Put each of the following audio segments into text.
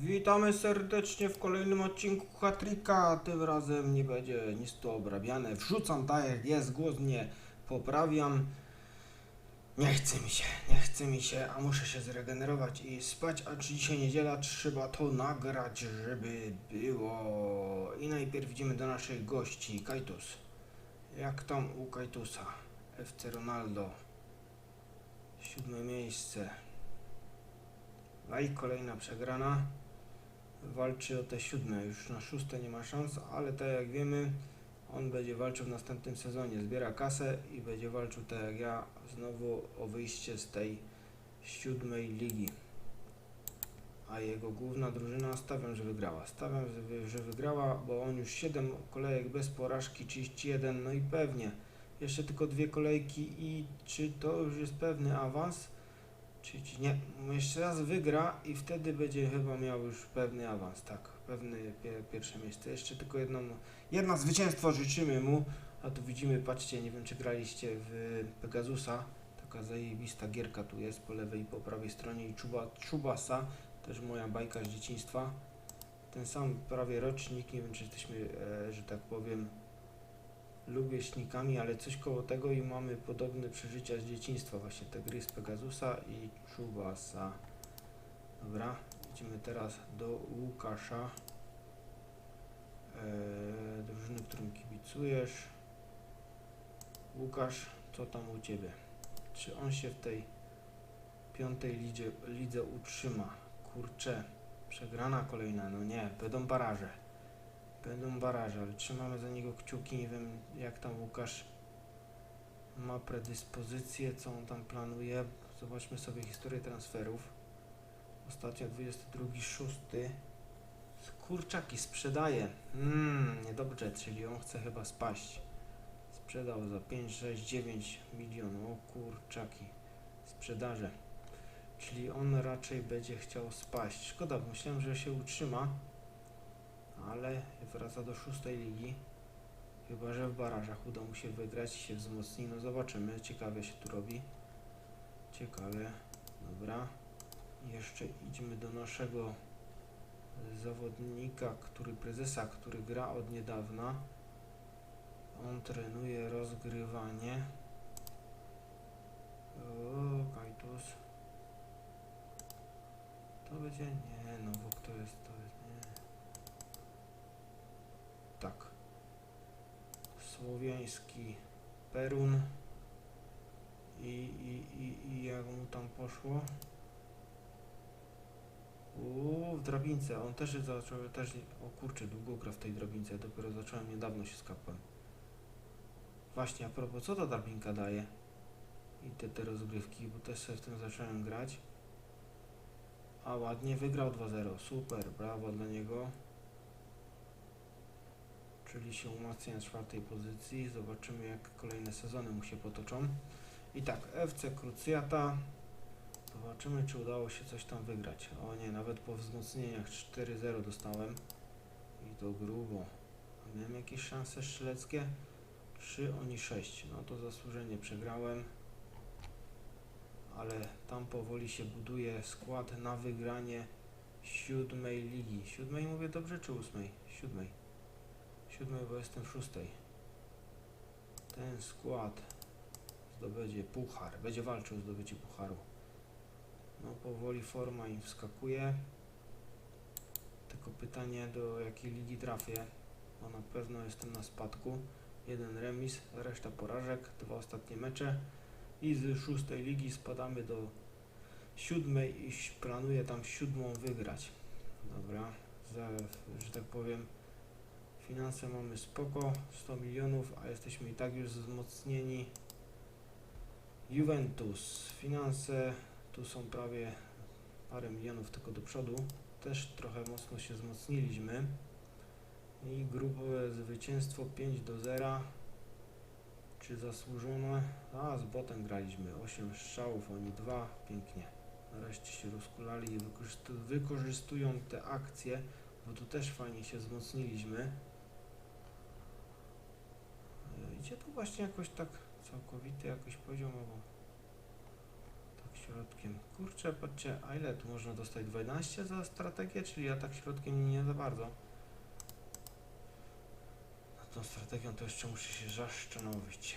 Witamy serdecznie w kolejnym odcinku Hatrika. Tym razem nie będzie nic tu obrabiane. Wrzucam tak jak jest, głos nie poprawiam. Nie chce mi się, nie chce mi się, a muszę się zregenerować i spać, a czy dzisiaj niedziela trzeba to nagrać, żeby było. I najpierw idziemy do naszych gości. Kajtus. Jak tam u Kajtusa? FC Ronaldo. Siódme miejsce. No i kolejna przegrana. Walczy o te siódme. Już na szóste nie ma szans, ale tak jak wiemy, on będzie walczył w następnym sezonie. Zbiera kasę i będzie walczył tak jak ja znowu o wyjście z tej siódmej ligi. A jego główna drużyna stawiam, że wygrała. Stawiam, że wy- że wygrała, bo on już 7 kolejek bez porażki, 31, no i pewnie. Jeszcze tylko dwie kolejki i czy to już jest pewny awans? Czy, czy nie? Jeszcze raz wygra i wtedy będzie chyba miał już pewny awans, tak. Pewny pie, pierwsze miejsce. Jeszcze tylko jedno, jedno zwycięstwo życzymy mu. A tu widzimy, patrzcie, nie wiem czy graliście w Pegasusa. Taka zajebista gierka tu jest po lewej i po prawej stronie i Czuba, Czubasa, też moja bajka z dzieciństwa. Ten sam prawie rocznik, nie wiem czy jesteśmy, e, że tak powiem, lubieśnikami, ale coś koło tego i mamy podobne przeżycia z dzieciństwa, właśnie te gry z Pegasusa i Czubasa. Dobra, idziemy teraz do Łukasza, eee, drużyny, którym kibicujesz. Łukasz, co tam u Ciebie? Czy on się w tej piątej lidzie, lidze utrzyma? Kurczę, przegrana kolejna, no nie, będą baraże. Będą baraże, ale trzymamy za niego kciuki. Nie wiem, jak tam Łukasz ma predyspozycję, co on tam planuje. Zobaczmy sobie historię transferów. Ostatnio 22.06. Kurczaki sprzedaje. Mmm, niedobrze, czyli on chce chyba spaść. Sprzedał za 5, 6, 9 milionów. O kurczaki. Sprzedaże. Czyli on raczej będzie chciał spaść. Szkoda, myślałem, że się utrzyma ale wraca do szóstej ligi. Chyba, że w barażach uda mu się wygrać i się wzmocni. No zobaczymy. Ciekawie się tu robi. Ciekawie. Dobra. Jeszcze idziemy do naszego zawodnika, który prezesa, który gra od niedawna. On trenuje rozgrywanie. O, Kajtus. To będzie... Nie, no bo kto jest? To jest... Nie. Tak. Słowiański Perun. I, i, i, I jak mu tam poszło? Uuu, w drabince. On też zaczął, też, o kurczę, długo gra w tej drabince. Dopiero zacząłem niedawno się skapłem. Właśnie, a propos, co ta drabinka daje? I te, te rozgrywki, bo też sobie w tym zacząłem grać. A ładnie, wygrał 2-0. Super, brawo dla niego czyli się umacnia na czwartej pozycji. Zobaczymy, jak kolejne sezony mu się potoczą. I tak, FC Cruciata. Zobaczymy, czy udało się coś tam wygrać. O nie, nawet po wzmocnieniach 4-0 dostałem. I to grubo. A miałem jakieś szanse strzeleckie? 3, oni 6. No to zasłużenie przegrałem. Ale tam powoli się buduje skład na wygranie siódmej ligi. Siódmej mówię dobrze, czy ósmej? Siódmej siódmej, bo jestem w szóstej. Ten skład zdobędzie puchar, będzie walczył o zdobycie pucharu. No powoli forma im wskakuje. Tylko pytanie do jakiej ligi trafię, bo na pewno jestem na spadku. Jeden remis, reszta porażek, dwa ostatnie mecze i z szóstej ligi spadamy do siódmej i planuję tam siódmą wygrać. Dobra, za, że tak powiem Finanse mamy spoko, 100 milionów, a jesteśmy i tak już wzmocnieni. Juventus, finanse tu są prawie parę milionów tylko do przodu. Też trochę mocno się wzmocniliśmy. I grupowe zwycięstwo 5 do 0. Czy zasłużone? A, z botem graliśmy. 8 strzałów, oni 2. Pięknie. Nareszcie się rozkulali i wykorzystu wykorzystują te akcje, bo tu też fajnie się wzmocniliśmy. E, Idzie tu właśnie jakoś tak całkowity jakoś poziom, bo tak środkiem. Kurczę, patrzcie, a ile tu można dostać? 12 za strategię, czyli atak środkiem nie za bardzo. Nad tą strategią to jeszcze muszę się zaszczanowić.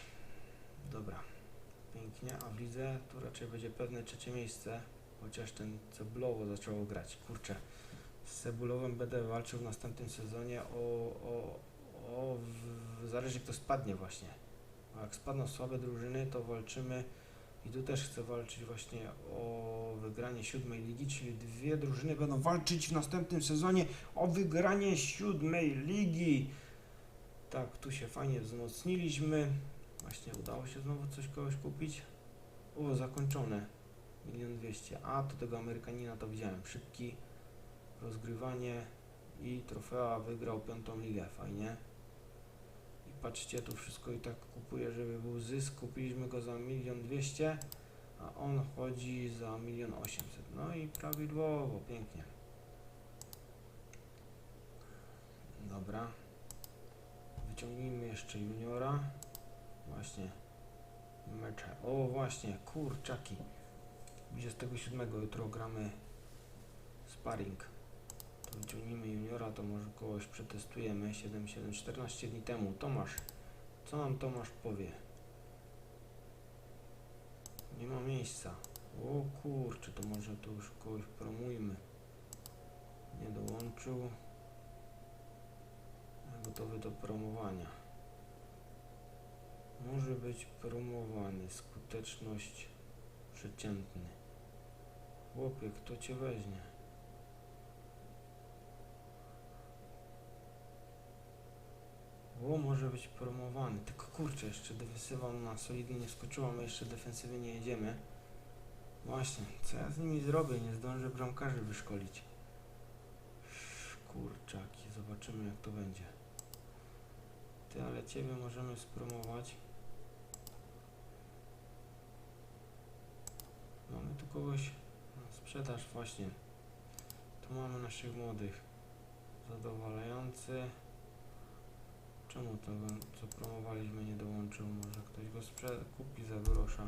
Dobra, pięknie, a w lidze tu raczej będzie pewne trzecie miejsce, chociaż ten Cebulowo zaczęło grać. Kurczę, z Cebulowem będę walczył w następnym sezonie o, o, o zależy kto spadnie właśnie. A jak spadną słabe drużyny, to walczymy i tu też chcę walczyć właśnie o wygranie siódmej ligi, czyli dwie drużyny będą walczyć w następnym sezonie o wygranie siódmej ligi. Tak, tu się fajnie wzmocniliśmy. Właśnie udało się znowu coś kogoś kupić. O, zakończone. Milion dwieście. A, to tego Amerykanina to widziałem. Szybki, rozgrywanie i trofea wygrał piątą ligę. Fajnie. Patrzcie, tu wszystko i tak kupuję, żeby był zysk. Kupiliśmy go za milion dwieście, a on chodzi za milion osiemset. No i prawidłowo, pięknie. Dobra. Wyciągnijmy jeszcze juniora. Właśnie. Mecze. O, właśnie, kurczaki. 27 jutro gramy sparring. Wyciągnijmy juniora, to może kogoś przetestujemy. 7, 7, 14 dni temu. Tomasz. Co nam Tomasz powie? Nie ma miejsca. O kurczę, to może to już kogoś promujmy. Nie dołączył. Gotowy do promowania. Może być promowany. Skuteczność przeciętny. Chłopie, kto cię weźmie? O, może być promowany. Tylko kurczę, jeszcze defensywa na solidnie nie skoczyła, my jeszcze defensywy nie jedziemy. Właśnie, co ja z nimi zrobię? Nie zdążę bramkarzy wyszkolić. Kurczaki, zobaczymy jak to będzie. Ty, ale ciebie możemy spromować. Mamy tu kogoś na sprzedaż właśnie. Tu mamy naszych młodych. Zadowalający. Czemu tego, co promowaliśmy, nie dołączył? Może ktoś go kupi za grosza.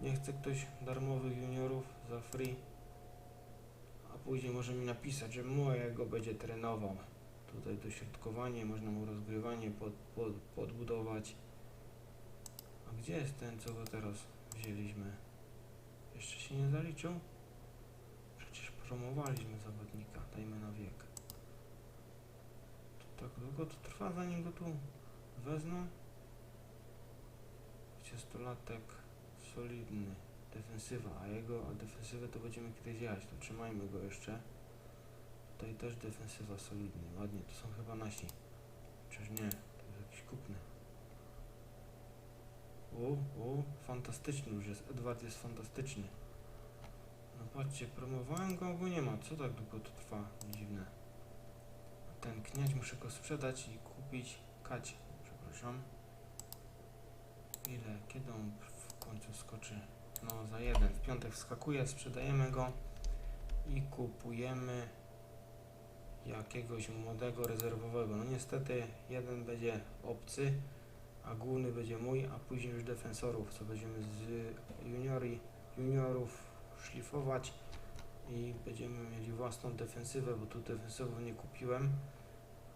Nie chce ktoś darmowych juniorów za free? A później może mi napisać, że mojego będzie trenował. Tutaj dośrodkowanie, można mu rozgrywanie pod, pod, podbudować. A gdzie jest ten, co go teraz wzięliśmy? Jeszcze się nie zaliczył? Przecież promowaliśmy zawodnika, dajmy na wiek. Tak długo to trwa, zanim go tu wezmą? 20-latek solidny, defensywa, a jego a defensywę to będziemy kiedyś jechać, to trzymajmy go jeszcze. Tutaj też defensywa solidny, ładnie, to są chyba nasi. Czyż nie, to jest jakiś kupny. O, o, fantastyczny już jest, Edward jest fantastyczny. No patrzcie, promowałem go, a go nie ma. Co tak długo to trwa? Dziwne. Ten kniać muszę go sprzedać i kupić kać. Przepraszam. Ile? Kiedy on w końcu skoczy? No za jeden. W piątek wskakuje, sprzedajemy go i kupujemy jakiegoś młodego rezerwowego. No niestety jeden będzie obcy, a główny będzie mój, a później już defensorów, co będziemy z juniori, juniorów szlifować i będziemy mieli własną defensywę, bo tu defensywą nie kupiłem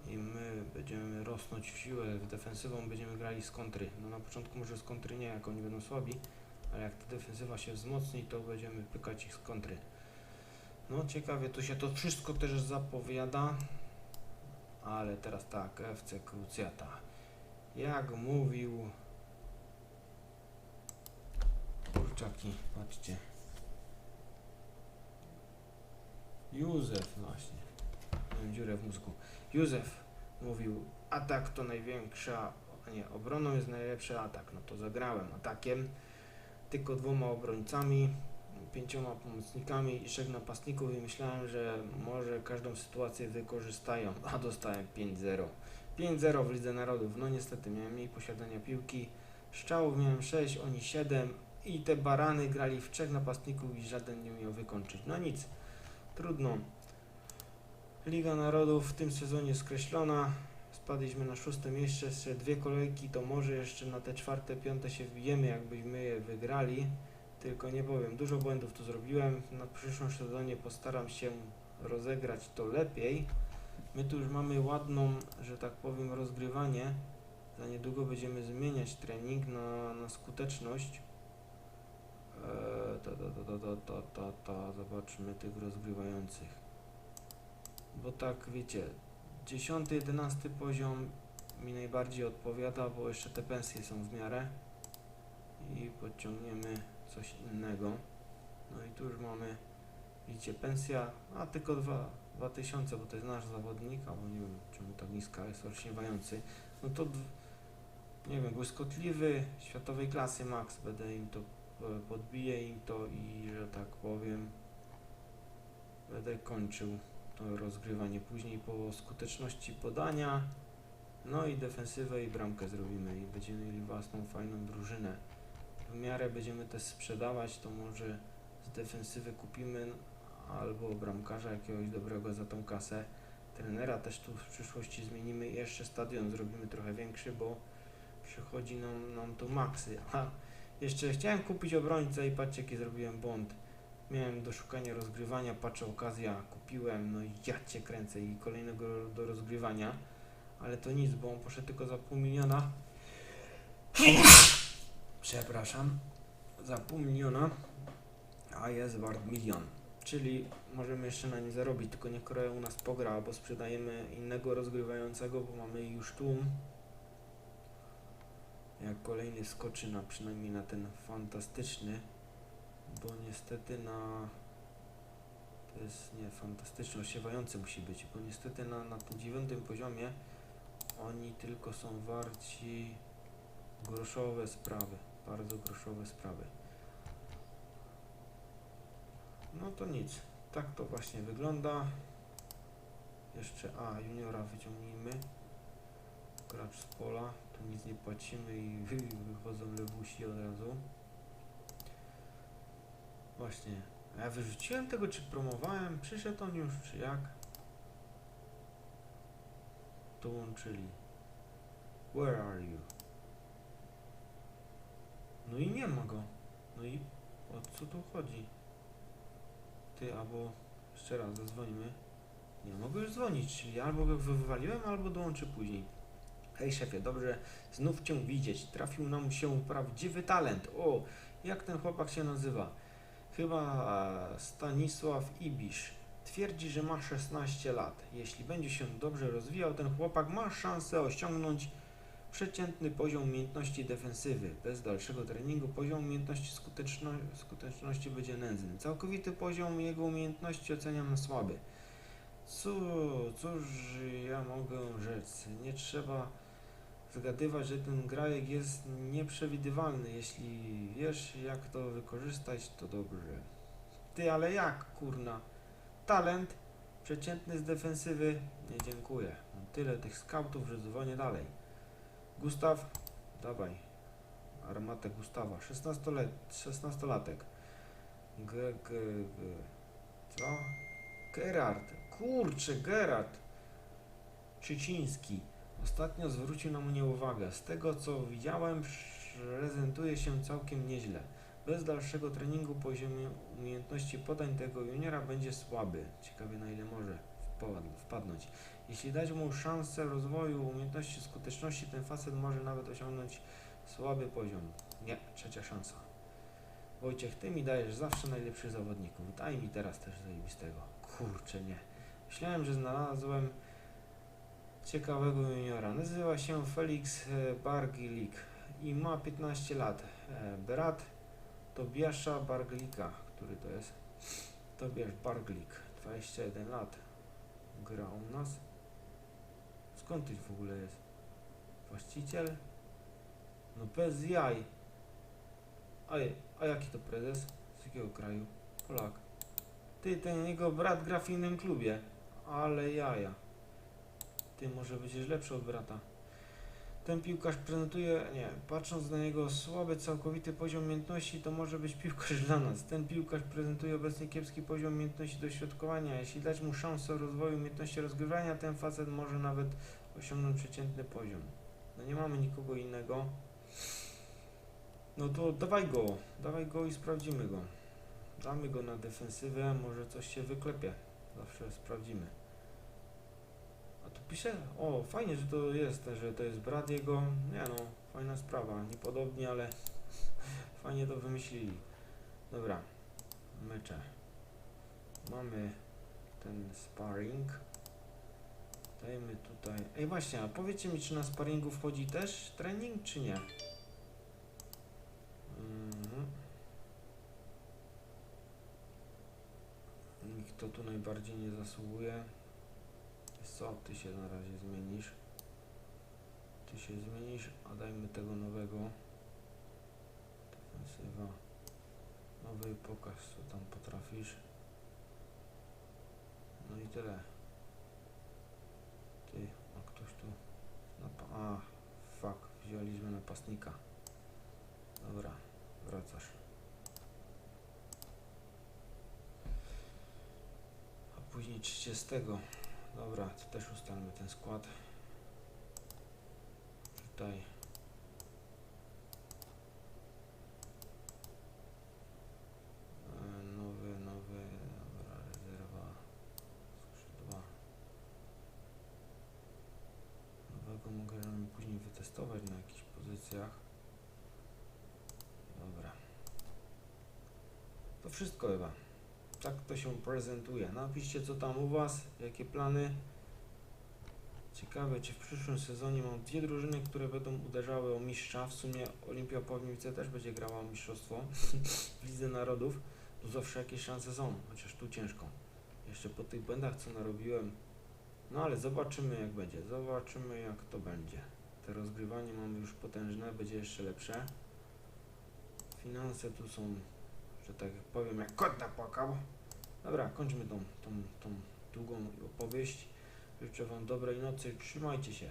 i my będziemy rosnąć w siłę z defensywą, będziemy grali z kontry. No na początku może z kontry nie, jak oni będą słabi, ale jak ta defensywa się wzmocni, to będziemy pykać ich z kontry. No ciekawie, tu się to wszystko też zapowiada, ale teraz tak, FC Cruciata. Jak mówił kurczaki, patrzcie. Józef właśnie. Miałem dziurę w mózgu. Józef mówił, atak to największa, nie, obroną jest najlepszy atak. No to zagrałem atakiem, tylko dwoma obrońcami, pięcioma pomocnikami i trzech napastników i myślałem, że może każdą sytuację wykorzystają, a dostałem 5-0. 5-0 w Lidze Narodów. No niestety miałem mniej posiadania piłki. Strzałów miałem 6, oni 7 i te barany grali w trzech napastników i żaden nie miał wykończyć. No nic, trudno. Liga Narodów w tym sezonie skreślona. spadliśmy na szóste miejsce, jeszcze dwie kolejki, to może jeszcze na te czwarte, piąte się wbijemy, jakbyśmy je wygrali. Tylko nie powiem, dużo błędów tu zrobiłem. Na przyszłym sezonie postaram się rozegrać to lepiej. My tu już mamy ładną, że tak powiem, rozgrywanie. Za niedługo będziemy zmieniać trening na, na skuteczność. Eee, ta, ta, ta, ta, ta, ta, ta, zobaczmy tych rozgrywających. Bo tak, wiecie, 10, 11 poziom mi najbardziej odpowiada, bo jeszcze te pensje są w miarę. I podciągniemy coś innego. No i tu już mamy, widzicie, pensja, a tylko dwa- 2000, bo to jest nasz zawodnik, albo nie wiem czemu tak niska jest, olśniewający. No to, nie wiem, błyskotliwy, światowej klasy max, będę im to, e, podbiję im to i, że tak powiem, będę kończył to rozgrywanie później po skuteczności podania. No i defensywę i bramkę zrobimy i będziemy mieli własną fajną drużynę. W miarę będziemy też sprzedawać, to może z defensywy kupimy albo bramkarza jakiegoś dobrego za tą kasę. Trenera też tu w przyszłości zmienimy jeszcze stadion zrobimy trochę większy, bo przychodzi nam, nam tu maksy. A jeszcze chciałem kupić obrońcę i patrzcie jaki zrobiłem błąd. Miałem do szukania rozgrywania, patrzę okazja, kupiłem, no ja cię kręcę i kolejnego do rozgrywania. Ale to nic, bo on poszedł tylko za pół miliona. Przepraszam. Za pół miliona, a jest wart milion. Czyli możemy jeszcze na nie zarobić, tylko niech Korea u nas pogra, albo sprzedajemy innego rozgrywającego, bo mamy już tłum. Jak kolejny skoczy na przynajmniej na ten fantastyczny, bo niestety na to jest nie fantastyczny, osiewający musi być, bo niestety na, na tym dziewiątym poziomie oni tylko są warci groszowe sprawy, bardzo groszowe sprawy. No to nic, tak to właśnie wygląda. Jeszcze, a juniora wyciągnijmy. Gracz z pola, tu nic nie płacimy i wychodzą lewusi od razu. Właśnie, a ja wyrzuciłem tego, czy promowałem? Przyszedł on już, czy jak? Dołączyli. Where are you? No i nie ma go. No i o co tu chodzi? Ty, albo jeszcze raz zadzwonimy. Nie mogę już dzwonić, czyli albo go wywaliłem, albo dołączy później. Hej szefie, dobrze znów cię widzieć. Trafił nam się prawdziwy talent. O, jak ten chłopak się nazywa? Chyba e, Stanisław Ibisz. Twierdzi, że ma 16 lat. Jeśli będzie się dobrze rozwijał, ten chłopak ma szansę osiągnąć przeciętny poziom umiejętności defensywy. Bez dalszego treningu poziom umiejętności skuteczno skuteczności będzie nędzny. Całkowity poziom jego umiejętności oceniam słaby. Cóż, cóż ja mogę rzec? Nie trzeba zgadywać, że ten grajek jest nieprzewidywalny. Jeśli wiesz jak to wykorzystać, to dobrze. Ty, ale jak, kurna? Talent przeciętny z defensywy? Nie dziękuję. Tyle tych skautów, że dzwonię dalej. Gustaw, dawaj. Armatę Gustawa. 16-let, 16-latek. G, g, g. Co? Gerard. Kurczę, Gerard. Czyciński. Ostatnio zwrócił na mnie uwagę. Z tego co widziałem, prezentuje się całkiem nieźle. Bez dalszego treningu poziom umiejętności podań tego juniora będzie słaby. Ciekawie na ile może wpad- wpadnąć. Jeśli dać mu szansę rozwoju umiejętności skuteczności, ten facet może nawet osiągnąć słaby poziom. Nie, trzecia szansa. Wojciech, ty mi dajesz zawsze najlepszych zawodników. Daj mi teraz też zajebistego. Kurczę, nie. Myślałem, że znalazłem ciekawego juniora. Nazywa się Felix e, Bargilik i ma 15 lat. E, Brat Tobiasza Barglika. Który to jest? Tobiasz Barglik, 21 lat. Gra u nas. Skąd ty w ogóle jest? Właściciel? No bez jaj. A, a jaki to prezes? Z jakiego kraju? Polak. Ty, ten jego brat gra w innym klubie. Ale jaja. Ty, może będziesz lepszy od brata. Ten piłkarz prezentuje, nie, patrząc na jego słaby, całkowity poziom umiejętności, to może być piłkarz dla nas. Ten piłkarz prezentuje obecnie kiepski poziom umiejętności dośrodkowania. Jeśli dać mu szansę rozwoju umiejętności rozgrywania, ten facet może nawet osiągnąć przeciętny poziom. No nie mamy nikogo innego. No to dawaj go, dawaj go i sprawdzimy go. Damy go na defensywę, może coś się wyklepie. Zawsze sprawdzimy. Pisze, o fajnie, że to jest, że to jest brat jego. Nie no, fajna sprawa, niepodobnie, ale fajnie to wymyślili. Dobra, mecze. Mamy ten sparring. Dajmy tutaj. Ej właśnie, a powiedzcie mi, czy na sparingu wchodzi też trening, czy nie? Mhm. Nikt to tu najbardziej nie zasługuje. Wiesz Co, ty się na razie zmienisz. Ty się zmienisz, a dajmy tego nowego. Defensywa. Nowy, pokaż co tam potrafisz. No i tyle. Ty, a ktoś tu... Napa- a, fuck, wzięliśmy napastnika. Dobra, wracasz. A później 30. Dobra, też ustalmy ten skład. Tutaj. E, Nowy, nowy, dobra, rezerwa, skrzydła. Nowego możemy później wytestować na jakichś pozycjach. Dobra. To wszystko chyba. Tak to się prezentuje. Napiszcie co tam u Was, jakie plany. Ciekawe, czy w przyszłym sezonie mam dwie drużyny, które będą uderzały o mistrza. W sumie Olimpia też będzie grała o mistrzostwo w Lidze Narodów. Tu zawsze jakieś szanse są, chociaż tu ciężko. Jeszcze po tych błędach, co narobiłem. No ale zobaczymy jak będzie. Zobaczymy jak to będzie. Te rozgrywanie mamy już potężne, będzie jeszcze lepsze. Finanse tu są, że tak powiem, jak kot napłakał. Dobra, kończmy tą, tą, tą długą opowieść. Życzę Wam dobrej nocy, trzymajcie się.